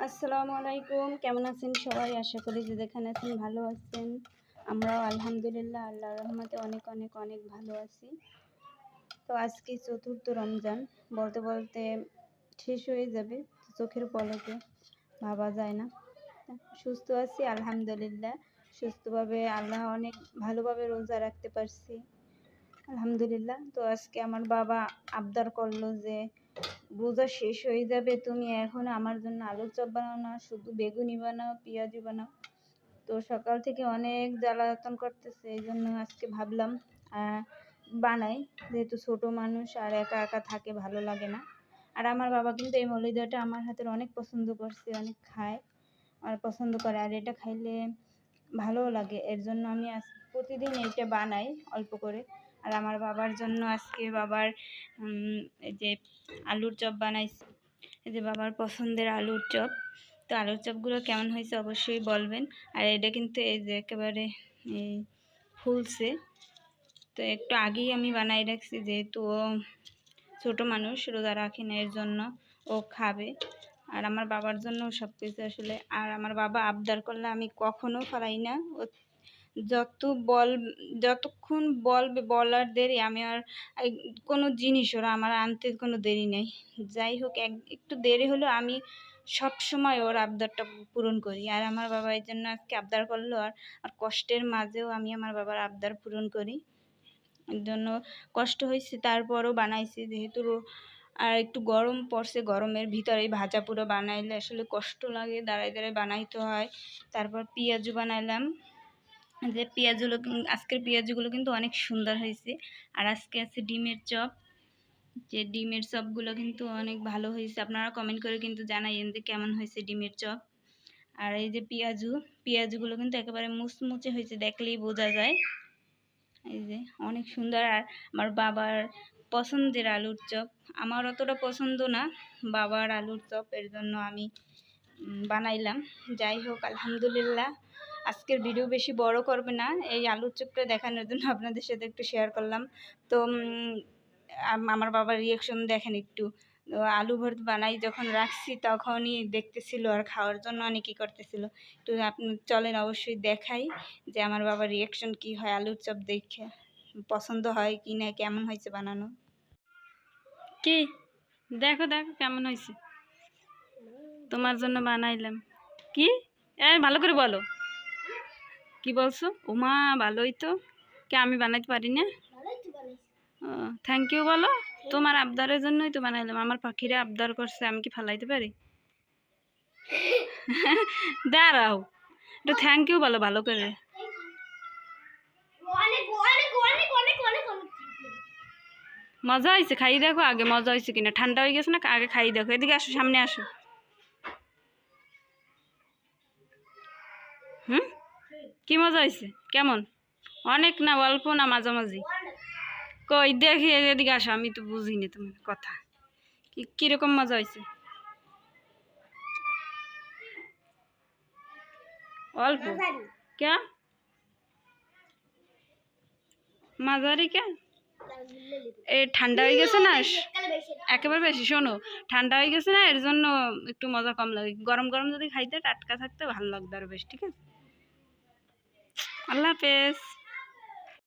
আসসালামু আলাইকুম। কেমন আছেন সবাই? আশা করি যে যেখানে আছেন ভালো আছেন। আমরাও আলহামদুলিল্লাহ, আল্লাহর রহমতে অনেক অনেক অনেক ভালো আছি। তো আজকে চতুর্থ রমজান, বলতে বলতে শেষ হয়ে যাবে। চোখের পলকে ভাবা যায় না। সুস্থ আছি, আলহামদুলিল্লাহ। সুস্থভাবে আল্লাহ অনেক ভালোভাবে রোজা রাখতে পারছি। আলহামদুলিল্লাহ। তো আজকে আমার বাবা আবদার করল যে রোজা শেষ হয়ে যাবে। তুমি এখন আমার জন্য আলুর চপ বানাও না, শুধু বেগুনি বানাও পেঁয়াজি বানাও। তো সকাল থেকে অনেক জ্বালাতন করতেছে, এই জন্য আজকে ভাবলাম বানাই। যেহেতু ছোট মানুষ আর একা একা থাকে ভালো লাগে না। আর আমার বাবা কিন্তু এই মলিদাটা আমার হাতের অনেক পছন্দ করছে, অনেক খায় আর পছন্দ করে। আর এটা খাইলে ভালোও লাগে। এর জন্য আমি প্রতিদিন এইটা বানাই অল্প করে। আর আমার বাবার জন্য আজকে বাবার যে আলুর চপ বানাইছি। এই যে বাবার পছন্দের আলুর চপ। তো আলুর চপগুলো কেমন হয়েছে অবশ্যই বলবেন। আর এটা কিন্তু এই যে একেবারে ফুলছে। তো একটু আগেই আমি বানাই রাখছি, যেহেতু ও ছোটো মানুষ, রোজা রাখি না, এর জন্য ও খাবে। আর আমার বাবার জন্য সব কিছু আসলে, আর আমার বাবা আবদার করলে আমি কখনো ফেলাই না। ও যত বল, যতক্ষণ বলবে বলার দেরি, আমি আর কোনো জিনিস ওরা আমার আনতে কোনো দেরি নেই। যাই হোক, এক, একটু দেরি হলেও আমি সব সময় ওর আবদারটা পূরণ করি। আর আমার বাবা এই জন্য আজকে আবদার করল, আর আর কষ্টের মাঝেও আমি আমার বাবার আবদার পূরণ করি। এর জন্য কষ্ট হয়েছে, তারপরও বানাইছি। যেহেতু আর একটু গরম পড়ছে, গরমের ভিতরে ভাজা পুরো বানাইলে আসলে কষ্ট লাগে। দাঁড়ায় দাঁড়ায় বানাইতে হয়। তারপর পেঁয়াজু বানাইলাম। যে পেঁয়াজগুলো আজকের পেঁয়াজগুলো কিন্তু অনেক সুন্দর হয়েছে। আর আজকে আছে ডিমের চপ। যে ডিমের চপগুলো কিন্তু অনেক ভালো হয়েছে। আপনারা কমেন্ট করে কিন্তু জানাইন যে কেমন হয়েছে ডিমের চপ। আর এই যে পেঁয়াজু, পেঁয়াজগুলো কিন্তু একেবারে মুচমুচে হয়েছে দেখলেই বোঝা যায়। এই যে অনেক সুন্দর। আর আমার বাবার পছন্দের আলুর চপ। আমার অতটা পছন্দ না বাবার আলুর চপ, এর জন্য আমি বানাইলাম। যাই হোক, আলহামদুলিল্লাহ। আজকের ভিডিও বেশি বড় করবে না। এই আলুর চপটা দেখানোর জন্য আপনাদের সাথে একটু শেয়ার করলাম। তো আমার বাবার রিয়াকশন দেখেন একটু। আলু ভর্ত বানাই যখন রাখছি তখনই দেখতেছিল আর খাওয়ার জন্য অনেকই করতেছিল। তো আপনি চলেন অবশ্যই দেখাই যে আমার বাবার রিয়াকশন কি হয় আলুর চপ দেখে। পছন্দ হয় কি না, কেমন হয়েছে বানানো? কি? দেখো দেখো কেমন হয়েছে। তোমার জন্য বানাইলাম। কি? এ ভালো করে বলো। কি বলছো? উমা, ভালোই তো। কে, আমি বানাইতে পারি না? থ্যাংক ইউ বলো। তোমার আবদারের জন্যই তো বানাইলাম। আমার পাখিরা আবদার করছে, আমি কি ফালাইতে পারি? দাঁড়াও। একটু থ্যাংক ইউ বলো ভালো করে। মজা হয়েছে, খাই দেখো আগে, মজা হয়েছে কিনা। ঠান্ডা হয়ে গেছে না, আগে খাই দেখো। এদিকে আসো, সামনে আসো। হুম? কি মজা হয়েছে কেমন? অনেক না অল্প না মাঝামাঝি? কই দেখি এদিকে আসো আমি তো বুঝিনি তোমার কথা। কি কীরকম মজা হয়েছে অল্প? কে মাঝারি কে এ ঠান্ডা হয়ে গেছে না? একেবারে বেশি শোনো ঠান্ডা হয়ে গেছে না এর জন্য একটু মজা কম লাগে। গরম গরম যদি খাইতে টাটকা থাকতে ভালো লাগতো আরও বেশ ঠিক আছে? আল্লাহ হাফেজ।